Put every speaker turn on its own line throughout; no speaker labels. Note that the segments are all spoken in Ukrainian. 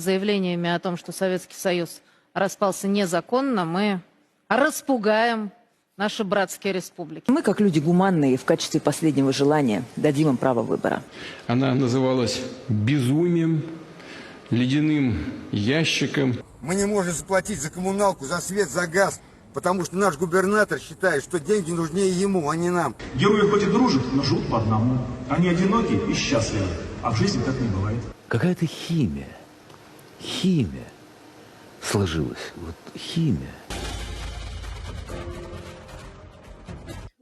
заявлениями о том, что Советский Союз распался незаконно, мы распугаем наши братские республики.
Мы, как люди гуманные, в качестве последнего желания дадим им право выбора.
Она называлась безумием, ледяным ящиком.
Мы не можем заплатить за коммуналку, за свет, за газ, потому что наш губернатор считает, что деньги нужнее ему, а не нам.
Герои хоть и дружат, но живут по одному. Они одиноки и счастливы. А в жизни так не бывает.
Какая-то химия. Химия сложилась. Вот химия.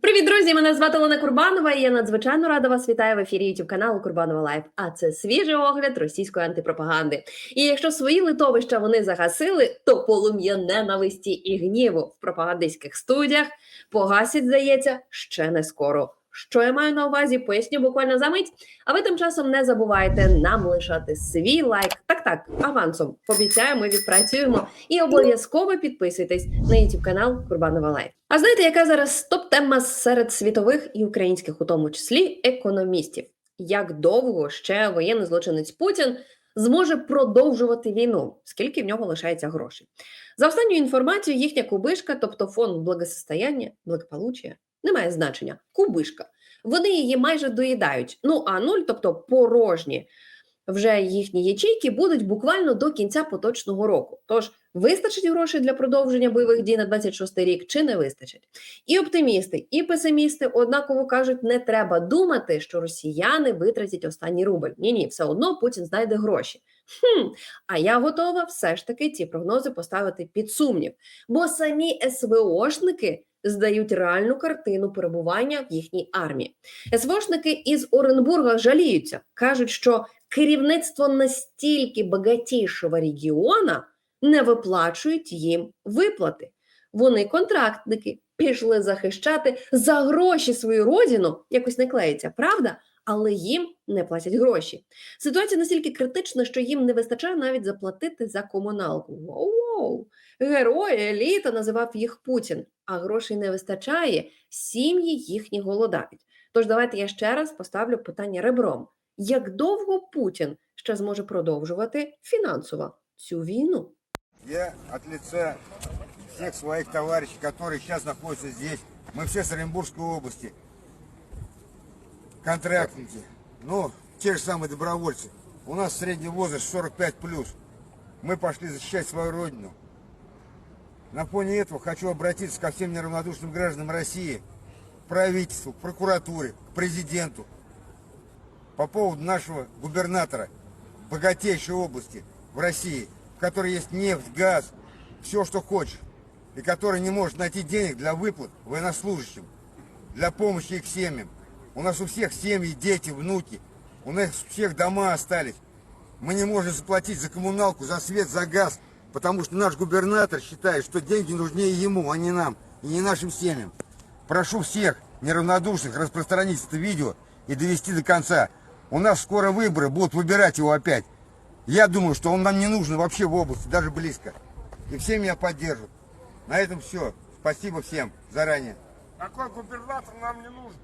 Привіт, друзі! Мене звати Олена Курбанова. і Я надзвичайно рада вас вітаю в ефірі YouTube каналу Курбанова Лайф. А це свіжий огляд російської антипропаганди. І якщо свої литовища вони загасили, то полум'я ненависті і гніву в пропагандистських студіях погасять, здається, ще не скоро. Що я маю на увазі, поясню буквально за мить. А ви тим часом не забувайте нам лишати свій лайк. Так, так, авансом. Обіцяю, відпрацюємо. І обов'язково підписуйтесь на YouTube канал Курбанова Лайф. А знаєте, яка зараз топ-тема серед світових і українських, у тому числі економістів? Як довго ще воєнний злочинець Путін зможе продовжувати війну? Скільки в нього лишається грошей? За останньою інформацією, їхня кубишка, тобто фонд благосостояння, благополуччя, не має значення. Кубишка. Вони її майже доїдають. Ну а нуль, тобто порожні, вже їхні ячейки будуть буквально до кінця поточного року. Тож вистачить грошей для продовження бойових дій на 26 рік чи не вистачить? І оптимісти, і песимісти однаково кажуть, не треба думати, що росіяни витратять останній рубль. Ні, ні, все одно Путін знайде гроші. Хм, а я готова все ж таки ці прогнози поставити під сумнів, бо самі СВОшники здають реальну картину перебування в їхній армії. СВОшники із Оренбурга жаліються, кажуть, що керівництво настільки багатішого регіона не виплачують їм виплати. Вони контрактники пішли захищати за гроші свою родину, якось не клеїться, правда? Але їм не платять гроші. Ситуація настільки критична, що їм не вистачає навіть заплатити за комуналку. Воу-воу! Герої еліта називав їх Путін, а грошей не вистачає, сім'ї їхні голодають. Тож давайте я ще раз поставлю питання ребром: як довго Путін ще зможе продовжувати фінансово цю війну?
Я от лица всех своих товарищей, которые сейчас находятся здесь, мы все с Оренбургской области, контрактники, ну, те же самые добровольцы. У нас средний возраст 45 плюс. Мы пошли защищать свою родину. На фоне этого хочу обратиться ко всем неравнодушным гражданам России, к правительству, прокуратуре, к президенту по поводу нашего губернатора богатейшей области в России, в которой есть нефть, газ, все, что хочешь, и который не может найти денег для выплат военнослужащим, для помощи их семьям. У нас у всех семьи, дети, внуки, у нас у всех дома остались. Мы не можем заплатить за коммуналку, за свет, за газ, потому что наш губернатор считает, что деньги нужнее ему, а не нам, и не нашим семьям. Прошу всех неравнодушных распространить это видео и довести до конца. У нас скоро выборы, будут выбирать его опять. Я думаю, что он нам не нужен вообще в области, даже близко. И все меня поддержат. На этом все. Спасибо всем заранее.
Такой губернатор нам не нужен.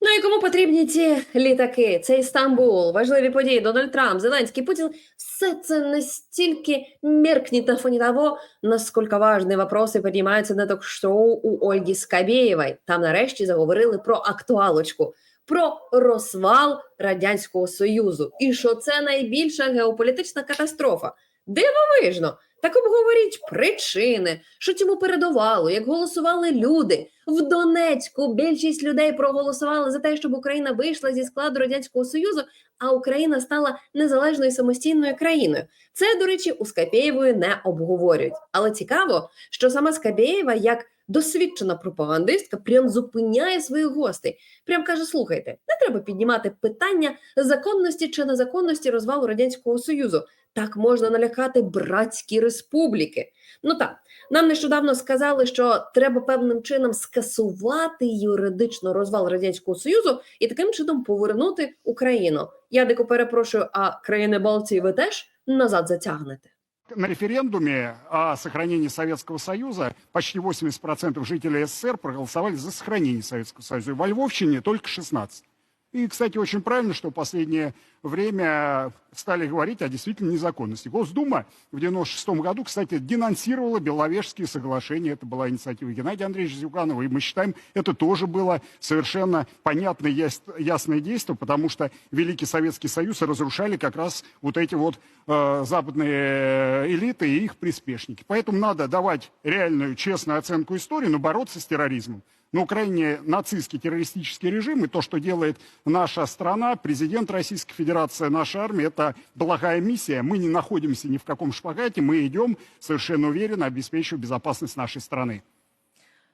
Ну і кому потрібні ці літаки? Цей Стамбул, важливі події, Дональд Трамп, Зеленський, Путін. Все це настільки меркнет на фоне того, наскільки важні вопроси піднімаються на ток-шоу у Ольги Скабєєвої. Там нарешті заговорили про актуалочку, про розвал Радянського Союзу. І що це найбільша геополітична катастрофа. Дивовижно! Так обговоріть причини, що цьому передувало, як голосували люди. В Донецьку більшість людей проголосували за те, щоб Україна вийшла зі складу Радянського Союзу, а Україна стала незалежною самостійною країною. Це, до речі, у Скапєєвої не обговорюють. Але цікаво, що сама Скабєєва, як досвідчена пропагандистка, прям зупиняє своїх гостей. Прям каже: слухайте, не треба піднімати питання законності чи незаконності розвалу Радянського Союзу. Так можна налякати братські республіки. Ну так, нам нещодавно сказали, що треба певним чином скасувати юридично розвал радянського союзу і таким чином повернути Україну. Я дико перепрошую, а країни Балтії ви теж назад затягнете.
На референдуме о сохранении Советского Союза почти 80% жителей СССР проголосовали за сохранение Советского Союза. Во Львовщине только 16. И, кстати, очень правильно, что в последнее время стали говорить о действительно незаконности. Госдума в 96 году, кстати, денонсировала Беловежские соглашения. Это была инициатива Геннадия Андреевича Зюганова. И мы считаем, это тоже было совершенно понятное, яс- ясное действие, потому что Великий Советский Союз разрушали как раз вот эти вот э, западные элиты и их приспешники. Поэтому надо давать реальную, честную оценку истории, но бороться с терроризмом. На Украине нацистский террористический режим, и то, что делает наша страна, президент Российской Федерации, наша армия, это благая миссия. Мы не находимся ни в каком шпагате, мы идем совершенно уверенно, обеспечивая безопасность нашей страны.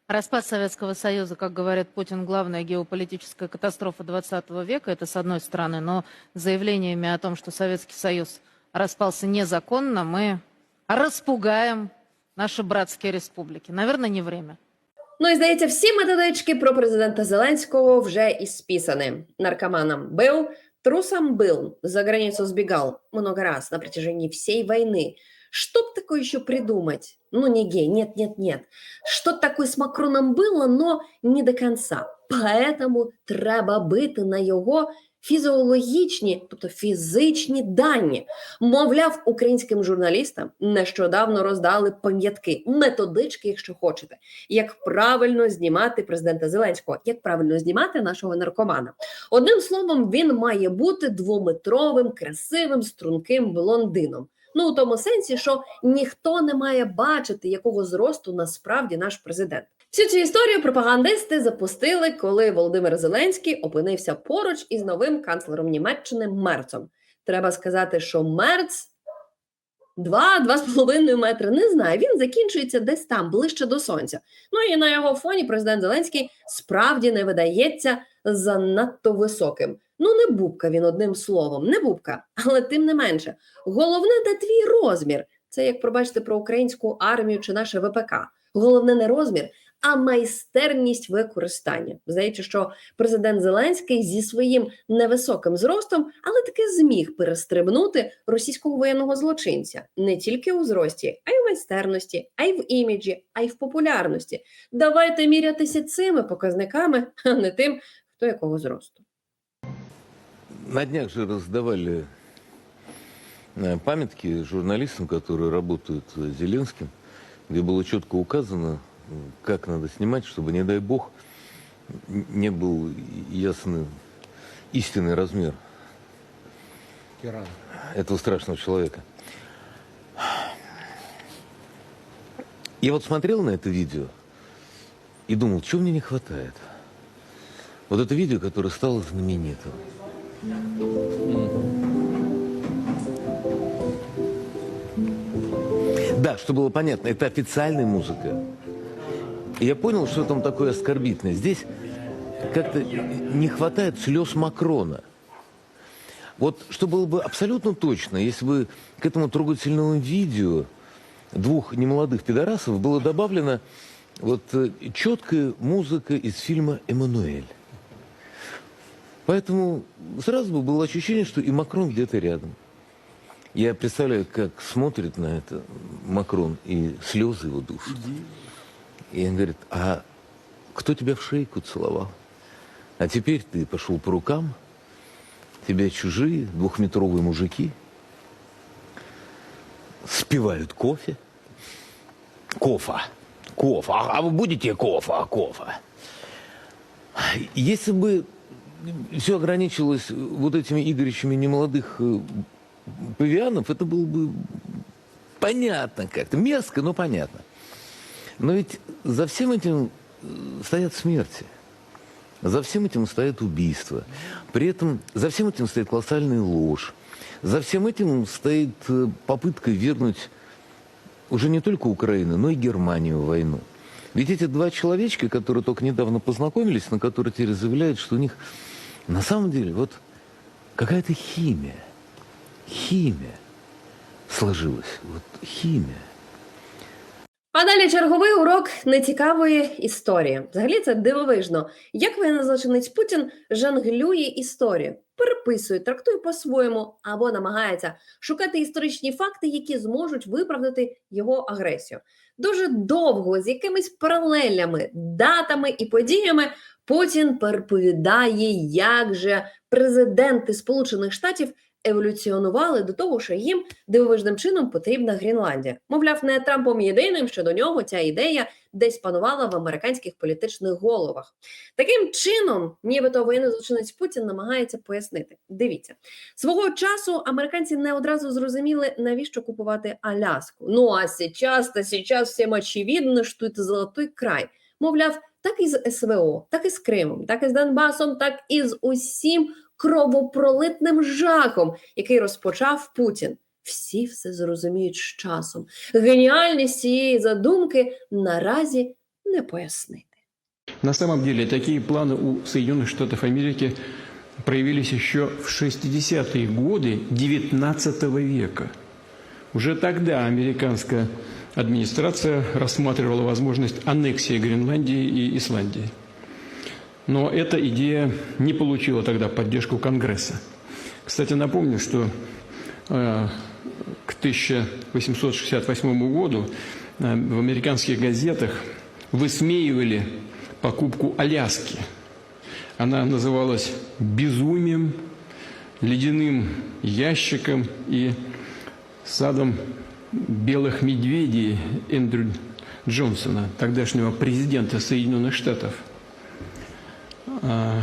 Распад Советского Союза, как говорит Путин, главная геополитическая катастрофа 20 века, это с одной стороны, но заявлениями о том, что Советский Союз распался незаконно, мы распугаем наши братские республики. Наверное, не время.
Ну і здається, всі методички про президента Зеленського вже ісписані. Наркоманом был, трусом был, за границу сбегал много раз на протяжении всей войны. Что б такое еще придумать? Ну, не гей, нет, нет, нет. Что такое с Макроном было, но не до конца. Поэтому треба бити на його фізіологічні, тобто фізичні дані. Мовляв, українським журналістам нещодавно роздали пам'ятки, методички, якщо хочете як правильно знімати президента Зеленського, як правильно знімати нашого наркомана. Одним словом, він має бути двометровим, красивим, струнким блондином. Ну, у тому сенсі, що ніхто не має бачити, якого зросту насправді наш президент. Всю цю історію пропагандисти запустили, коли Володимир Зеленський опинився поруч із новим канцлером Німеччини Мерцом. Треба сказати, що Мерц Два-два з половиною метри. Не знаю. Він закінчується десь там, ближче до сонця. Ну і на його фоні президент Зеленський справді не видається занадто високим. Ну, не бубка він одним словом, не бубка, але тим не менше. Головне, де твій розмір. Це як пробачте про українську армію чи наше ВПК. Головне не розмір, а майстерність використання. Здається, що президент Зеленський зі своїм невисоким зростом, але таки зміг перестрибнути російського воєнного злочинця не тільки у зрості, а й в майстерності, а й в іміджі, а й в популярності. Давайте мірятися цими показниками, а не тим, хто якого зросту.
На днях же раздавали э, памятки журналистам, которые работают с Зеленским, где было четко указано, э, как надо снимать, чтобы, не дай бог, не был ясный истинный размер этого страшного человека. Я вот смотрел на это видео и думал, чего мне не хватает. Вот это видео, которое стало знаменитым. Да, что было понятно, это официальная музыка. Я понял, что там такое оскорбительное. Здесь как-то не хватает слез Макрона. Вот что было бы абсолютно точно, если бы к этому трогательному видео двух немолодых пидорасов было добавлено вот э, четкая музыка из фильма «Эммануэль». Поэтому сразу бы было ощущение, что и Макрон где-то рядом. Я представляю, как смотрит на это Макрон, и слезы его душат. И он говорит, а кто тебя в шейку целовал? А теперь ты пошел по рукам, тебя чужие двухметровые мужики спивают кофе. Кофа. Кофа. А, а вы будете кофа? Кофа. Если бы все ограничилось вот этими игрищами немолодых э, павианов, это было бы понятно как-то. Мерзко, но понятно. Но ведь за всем этим э, стоят смерти. За всем этим стоит убийство. При этом за всем этим стоит колоссальная ложь. За всем этим стоит э, попытка вернуть уже не только Украину, но и Германию в войну. Ведь эти два человечка, которые только недавно познакомились, но которые теперь заявляют, что у них на самом деле вот какая-то химия, химия сложилась, вот химия.
А далі черговий урок нецікавої історії. Взагалі це дивовижно. Як воєнний злочинець Путін жонглює історію, переписує, трактує по-своєму або намагається шукати історичні факти, які зможуть виправдати його агресію. Дуже довго з якимись паралелями, датами і подіями Путін переповідає, як же президенти Сполучених Штатів еволюціонували до того, що їм дивовижним чином потрібна Гренландія. Мовляв, не Трампом єдиним, що до нього ця ідея десь панувала в американських політичних головах. Таким чином, нібито воєнний злочинець Путін намагається пояснити. Дивіться, свого часу американці не одразу зрозуміли, навіщо купувати Аляску. Ну а сейчас, то сейчас всім очевидно, що це золотий край. Мовляв, так і з СВО, так і з Кримом, так і з Донбасом, так і з усім кровопролитним жахом, який розпочав Путін. Всі все зрозуміють з часом. Геніальність цієї задумки наразі не пояснити.
На самом деле такие планы у Соединенных Штатов Америки проявились еще в 60-е годы XIX века. Уже тогда американская администрация рассматривала возможность аннексии Гренландии и Исландии. Но эта идея не получила тогда поддержку Конгресса. Кстати, напомню, что э, к 1868 году э, в американских газетах высмеивали покупку Аляски. Она называлась безумием, ледяным ящиком и садом белых медведей Эндрю Джонсона, тогдашнего президента Соединенных Штатов. А,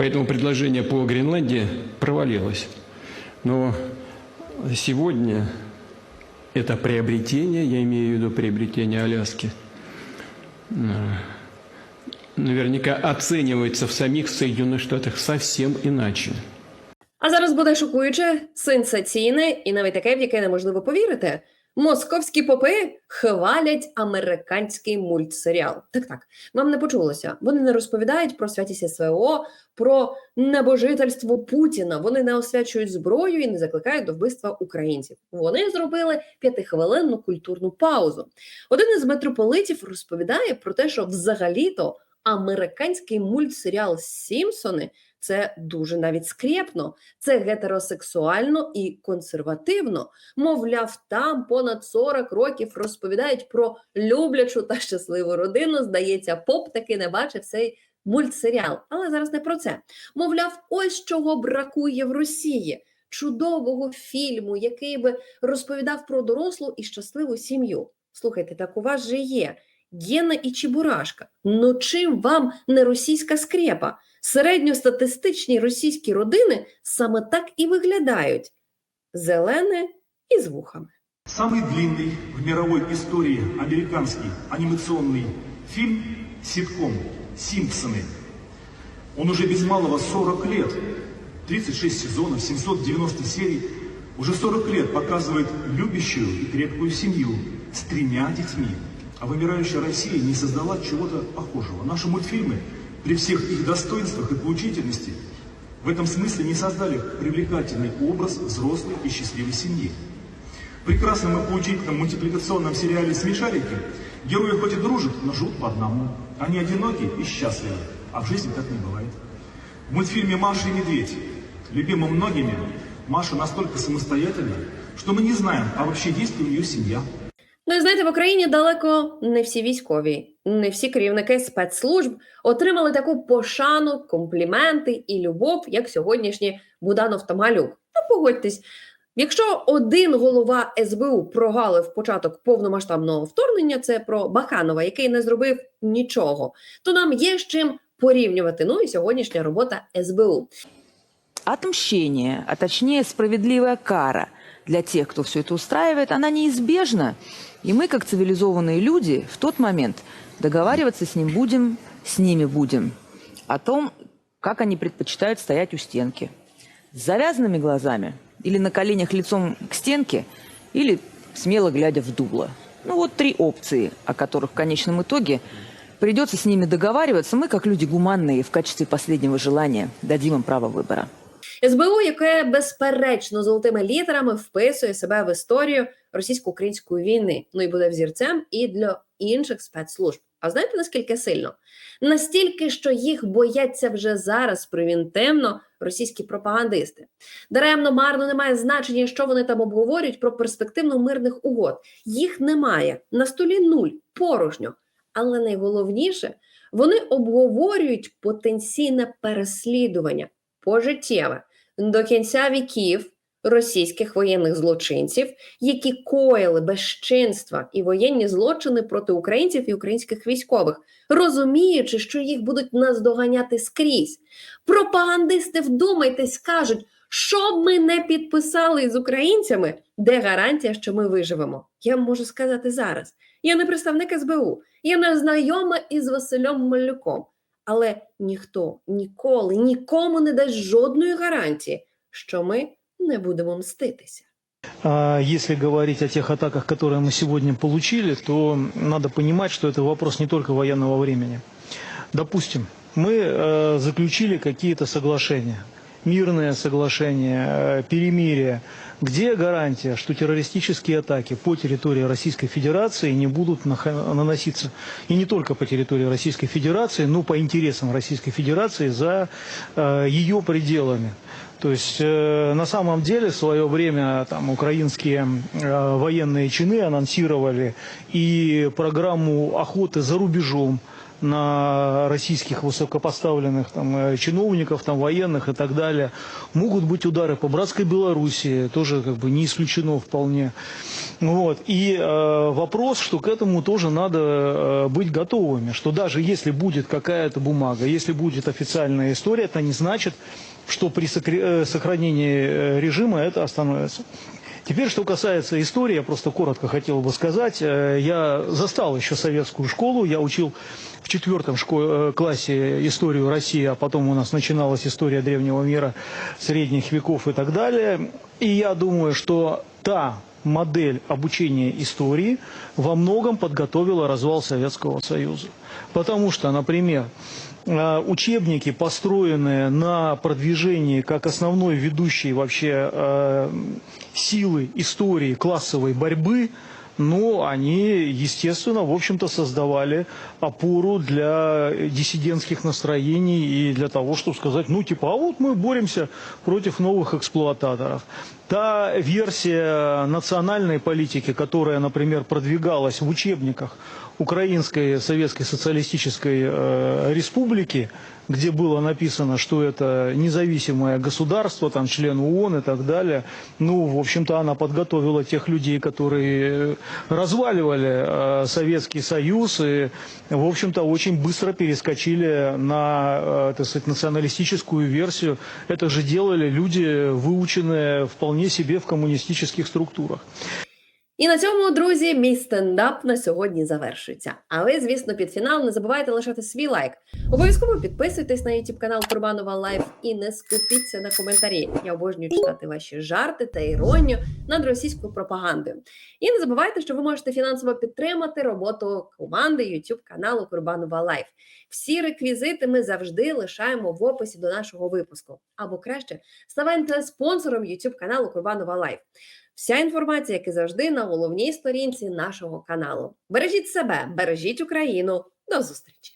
Поэтому предложение по Гренландии провалилось. Но сегодня это приобретение, я имею в виду приобретение Аляски, э, наверняка оценивается в самих Соединенных Штатах совсем иначе.
А зараз буде шокуюче, сенсаційне і навіть таке, в яке неможливо повірити. Московські попи хвалять американський мультсеріал. Так, так, вам не почулося. Вони не розповідають про святість СВО, про небожительство Путіна. Вони не освячують зброю і не закликають до вбивства українців. Вони зробили п'ятихвилинну культурну паузу. Один із митрополитів розповідає про те, що взагалі-то американський мультсеріал Сімпсони це дуже навіть скрєпно, це гетеросексуально і консервативно. Мовляв, там понад 40 років розповідають про люблячу та щасливу родину. Здається, поп таки не бачив цей мультсеріал. Але зараз не про це. Мовляв, ось чого бракує в Росії. Чудового фільму, який би розповідав про дорослу і щасливу сім'ю. Слухайте, так у вас же є Гена і Чебурашка. Ну чим вам не російська скрепа? Середньостатистичні російські родини саме так і виглядають: зелене і з вухами.
Самый длинный в мировой истории американский анимационный фильм ситком «Симпсоны». Он уже без малого 40 лет, 36 сезонов, 790 серий, уже 40 лет показывает любящую и крепкую семью с тремя детьми. А вымирающая Россия не создала чего-то похожего. Наши мультфильмы при всех их достоинствах и поучительности в этом смысле не создали привлекательный образ взрослой и счастливой семьи. В прекрасном и поучительном мультипликационном сериале «Смешарики» герои хоть и дружат, но живут по одному. Они одиноки и счастливы, а в жизни так не бывает. В мультфильме «Маша и медведь», любимом многими, Маша настолько самостоятельна, что мы не знаем, а вообще есть ли у нее семья.
Ну і знаєте, в Україні далеко не всі військові, не всі керівники спецслужб отримали таку пошану, компліменти і любов, як сьогоднішні Буданов та Малюк. Ну, погодьтесь, якщо один голова СБУ прогалив початок повномасштабного вторгнення, це про Баханова, який не зробив нічого, то нам є з чим порівнювати. Ну і сьогоднішня робота СБУ.
Отмщение, а точнее справедливая кара для тех, кто все это устраивает, она неизбежна. И мы, как цивилизованные люди, в тот момент договариваться с ним будем, с ними будем. О том, как они предпочитают стоять у стенки. С завязанными глазами или на коленях лицом к стенке, или смело глядя в дуло. Ну вот три опции, о которых в конечном итоге придется с ними договариваться. Мы, как люди гуманные, в качестве последнего желания дадим им право выбора.
СБУ, яке безперечно золотими літерами вписує себе в історію російсько-української війни, ну і буде взірцем і для інших спецслужб. А знаєте наскільки сильно? Настільки, що їх бояться вже зараз превентивно російські пропагандисти. Даремно марно немає значення, що вони там обговорюють про перспективну мирних угод. Їх немає на столі нуль, порожньо. Але найголовніше, Вони обговорюють потенційне переслідування пожиттєве до кінця віків російських воєнних злочинців, які коїли безчинства і воєнні злочини проти українців і українських військових, розуміючи, що їх будуть наздоганяти скрізь. Пропагандисти, вдумайтесь, кажуть, що б ми не підписали з українцями, де гарантія, що ми виживемо? Я можу сказати зараз. Я не представник СБУ, я не знайома із Василем Малюком. Але ніхто ніколи нікому не дасть жодної гарантії, що ми не будемо мститися.
А Если говорить о тех атаках, которые мы сегодня получили, то надо понимать, что это вопрос не только военного времени. Допустим, мы э, заключили какие-то соглашения, мирные соглашения, э, перемирие. Где гарантия, что террористические атаки по территории Российской Федерации не будут наха- наноситься и не только по территории Российской Федерации, но по интересам Российской Федерации за э, ее пределами? То есть э, на самом деле в свое время там украинские э, военные чины анонсировали и программу охоты за рубежом на российских высокопоставленных там, э, чиновников, там, военных и так далее. Могут быть удары по братской Белоруссии, тоже как бы не исключено вполне. Вот. И э, вопрос, что к этому тоже надо э, быть готовыми, что даже если будет какая-то бумага, если будет официальная история, это не значит, что при э, сохранении э, режима это остановится. Теперь, что касается истории, я просто коротко хотел бы сказать. Я застал еще советскую школу, я учил в четвертом э, классе историю России, а потом у нас начиналась история древнего мира, средних веков и так далее. И я думаю, что та модель обучения истории во многом подготовила развал Советского Союза. Потому что, например, э, учебники, построенные на продвижении как основной ведущей вообще э, силы истории классовой борьбы, ну, они, естественно, в общем-то, создавали опору для диссидентских настроений и для того, чтобы сказать, ну, типа, а вот мы боремся против новых эксплуататоров. Та версия национальной политики, которая, например, продвигалась в учебниках Украинской Советской Социалистической э, Республики, где было написано, что это независимое государство, там член ООН и так далее. Ну, в общем-то, она подготовила тех людей, которые разваливали э, Советский Союз и, в общем-то, очень быстро перескочили на, э, сказать, националистическую версию. Это же делали люди, выученные вполне себе в коммунистических структурах.
І на цьому, друзі, мій стендап на сьогодні завершується. А ви, звісно, під фінал не забувайте лишати свій лайк. Обов'язково підписуйтесь на YouTube канал Курбанова Лайф і не скупіться на коментарі. Я обожнюю читати ваші жарти та іронію над російською пропагандою. І не забувайте, що ви можете фінансово підтримати роботу команди YouTube каналу Курбанова Лайф. Всі реквізити ми завжди лишаємо в описі до нашого випуску. Або краще ставайте спонсором YouTube каналу Курбанова Лайф. Вся інформація, як і завжди, на головній сторінці нашого каналу. Бережіть себе, бережіть Україну. До зустрічі!